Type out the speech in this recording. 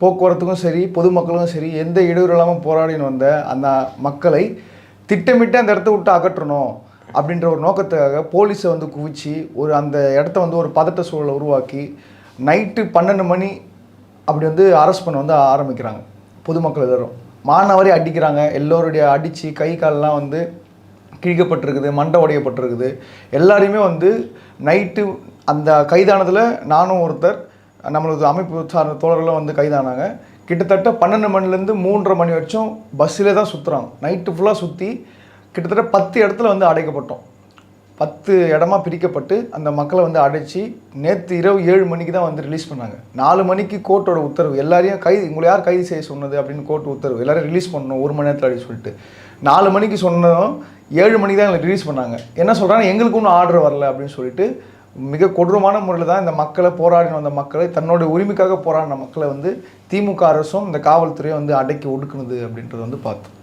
போக்குவரத்துக்கும் சரி பொதுமக்களுக்கும் சரி எந்த இடையூறு இல்லாமல் போராடின்னு வந்த அந்த மக்களை திட்டமிட்டு அந்த இடத்த விட்டு அகற்றணும் அப்படின்ற ஒரு நோக்கத்துக்காக போலீஸை வந்து குவிச்சு ஒரு அந்த இடத்த வந்து ஒரு பதட்ட சூழலை உருவாக்கி நைட்டு பன்னெண்டு மணி அப்படி வந்து அரெஸ்ட் பண்ண வந்து ஆரம்பிக்கிறாங்க பொதுமக்கள் எல்லாரும். மாணவரே அடிக்கிறாங்க. எல்லோருடைய அடித்து கை கால்லாம் வந்து கிழிக்கப்பட்டிருக்குது மண்டை உடையப்பட்டிருக்குது. எல்லாரையுமே வந்து நைட்டு அந்த கைதானதில் நானும் ஒருத்தர் நம்மளது அமைப்பு சார்ந்த தோழர்களும் வந்து கைதானாங்க. கிட்டத்தட்ட பன்னெண்டு மணிலேருந்து மூன்றரை மணி வரைக்கும் பஸ்ஸிலே தான் சுற்றுறாங்க நைட்டு ஃபுல்லாக சுற்றி கிட்டத்தட்ட பத்து இடத்துல வந்து அடைக்கப்பட்டோம். பத்து இடமா பிரிக்கப்பட்டு அந்த மக்களை வந்து அடைச்சி நேற்று இரவு ஏழு மணிக்கு தான் வந்து ரிலீஸ் பண்ணாங்க. நாலு மணிக்கு கோர்ட்டோட உத்தரவு எல்லாரையும் கைது உங்களை யார் கைது செய்ய சொன்னது அப்படின்னு கோர்ட் உத்தரவு எல்லாரும் ரிலீஸ் பண்ணணும் ஒரு மணி நேரத்தில் அப்படின்னு சொல்லிட்டு. நாலு மணிக்கு சொன்னதும் ஏழு மணிக்கு தான் எங்களை ரிலீஸ் பண்ணாங்க. என்ன சொல்கிறாங்க எங்களுக்கு ஒன்றும் ஆர்டர் வரல அப்படின்னு சொல்லிட்டு மிக கொடூரமான முறையில் தான் இந்த மக்களை போராடின வந்த மக்களை தன்னோட உரிமைக்காக போராடின மக்களை வந்து திமுக அரசும் இந்த காவல்துறையும் வந்து அடக்கி ஒடுக்குனது அப்படின்றத வந்து பார்த்தோம்.